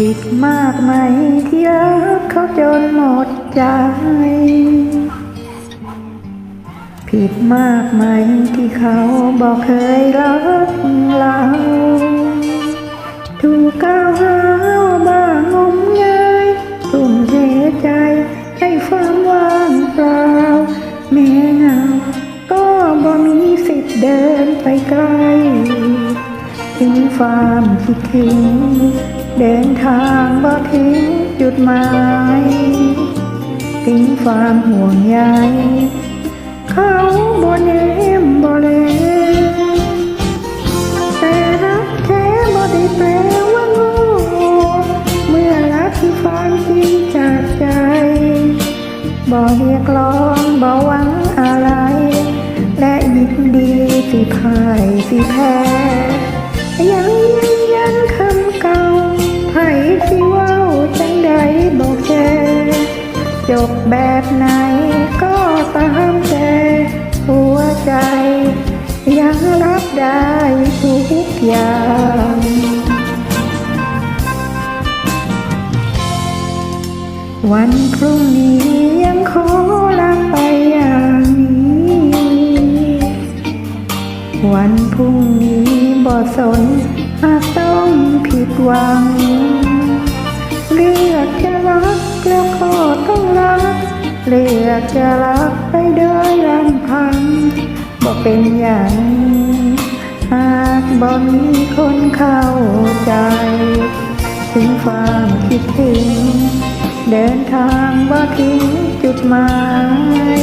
ผิดมากไหมที่รักเขาจนหมดใจ ผิดมากไหมที่เขาบอกเคยรักเราถูกกล่าวหาว่าบ้างมงายทุ่มเทใจให้ความว่างเปล่าแม้เงาก็บ่มีสิทธิ์เดินไปไกลทิ้งความคิดถึง เดินทางบ่ทิ้งจุดหมายทิ้งความห่วงใยเขาบ่แนมบ่แลแต่รักแท้บ่ได้แปลว่าโง่เมื่อรักที่ความจริงจากใจบ่เรียกร้องบ่หวังอะไร และยินดีสิพ่ายสิแพ้ยังยืนยันคำเก่า ไผ่ที่เว้าจังใดบอกแกจบแบบไหนก็ตามแต่หัวใจ ยังรับได้ทุกอย่างวันพรุ่งนี้ยังขอลาไปอย่างนี้ วันพรุ่งนี้บ่สนอาจต้องผิดหวัง เลือกจะรักแล้วก็ต้องรัก เลือกจะรักไปโดยลำพังบ่เป็นอย่างหากบ่มีคนเข้าใจ ถึงความคิดถึง เดินทางบ่ทิ้งจุดหมาย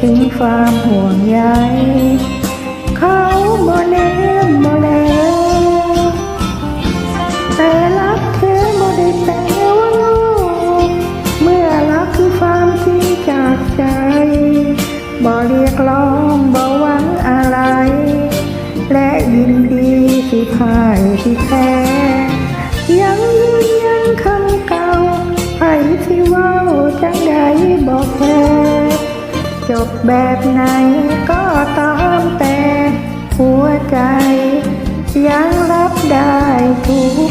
ถึงความห่วงใย บ่เรียกร้องบ่หวังอะไร และยินดีที่พ่ายที่แพ้ยังยืนยันคำเก่าไผที่ว่าจังใดบอกแพ้จบแบบไหนก็ตามแต่ หัวใจ ยังรับได้ทุก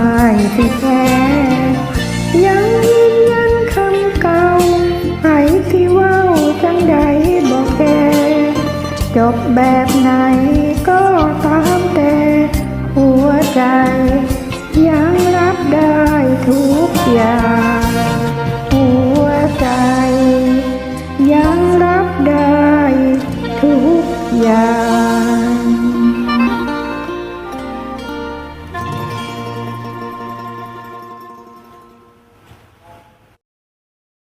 ายสิแพ้ยังยืนยันคำเก่าใครที่ว่าจังใดบอกแกจบแบบไหนก็ตามแต่